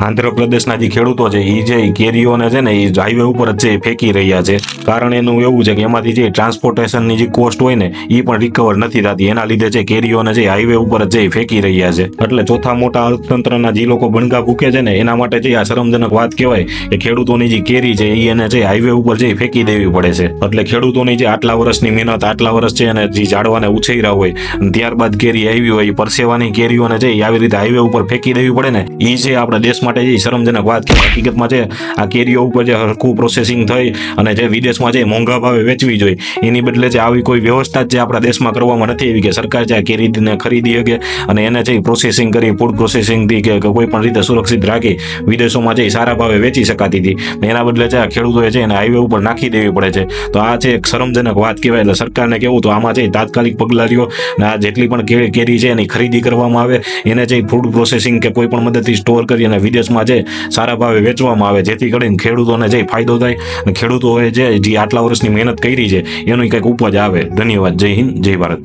આંધ્રપ્રદેશના જે ખેડૂતો છે એ જે કેરીઓને છે ને એ હાઈવે ઉપર જ ફેંકી રહ્યા છે. કારણ એનું એવું છે કે એમાંથી જે ટ્રાન્સપોર્ટેશનની જે કોસ્ટ હોય ને એ પણ રિકવર નથી થતી. એના લીધે જે કેરીઓને જે હાઈવે ઉપર જ ફેંકી રહ્યા છે. એટલે ચોથા મોટા અર્થતંત્રના જે લોકો બણગા ભૂકે છે ને, એના માટે જે આ શરમજનક વાત કહેવાય કે ખેડૂતોની જે કેરી છે એ એને જે હાઈવે ઉપર જે ફેંકી દેવી પડે છે. એટલે ખેડૂતોની જે આટલા વર્ષની મહેનત, આટલા વર્ષ છે અને જે ઝાડવાને ઉછેર્યા હોય ત્યારબાદ કેરી આવી હોય પરસેવાની કેરીઓને જે આવી રીતે હાઈવે ઉપર ફેંકી દેવી પડે ને એ જે આપણા દેશ માટે જે શરમજનક વાત કે હકીકતમાં છે આ કેરીઓ ઉપર જે હરખું પ્રોસેસિંગ થઈ અને જે વિદેશમાં જે મોંઘા ભાવે વેચવી જોઈએ, એની બદલે જે આવી કોઈ વ્યવસ્થા જ આપણા દેશમાં કરવામાં નથી આવી કે સરકાર જે આ કેરીને ખરીદી શકે અને એને જે પ્રોસેસિંગ કરી ફૂડ પ્રોસેસિંગથી કે કોઈ પણ રીતે સુરક્ષિત રાખી, વિદેશોમાં જે સારા ભાવે વેચી શકાતી હતી. એના બદલે છે આ ખેડૂતોએ છે એને હાઈવે ઉપર નાખી દેવી પડે છે. તો આ છે એક શરમજનક વાત કહેવાય. એટલે સરકારને કેવું તો આમાં છે તાત્કાલિક પગલાં લ્યો અને આ જેટલી પણ કેરી છે એની ખરીદી કરવામાં આવે, એને જે ફૂડ પ્રોસેસિંગ કે કોઈ પણ મદદથી સ્ટોર કરી અને વિદેશમાં જે સારા ભાવે વેચવામાં આવે, જેથી કરીને ખેડૂતોને જે ફાયદો થાય ખેડૂતોએ જે જે આટલા વર્ષની મહેનત કરી છે, એનું કંઈક ઉપજ આવે. ધન્યવાદ. જય હિન્દ, જય ભારત.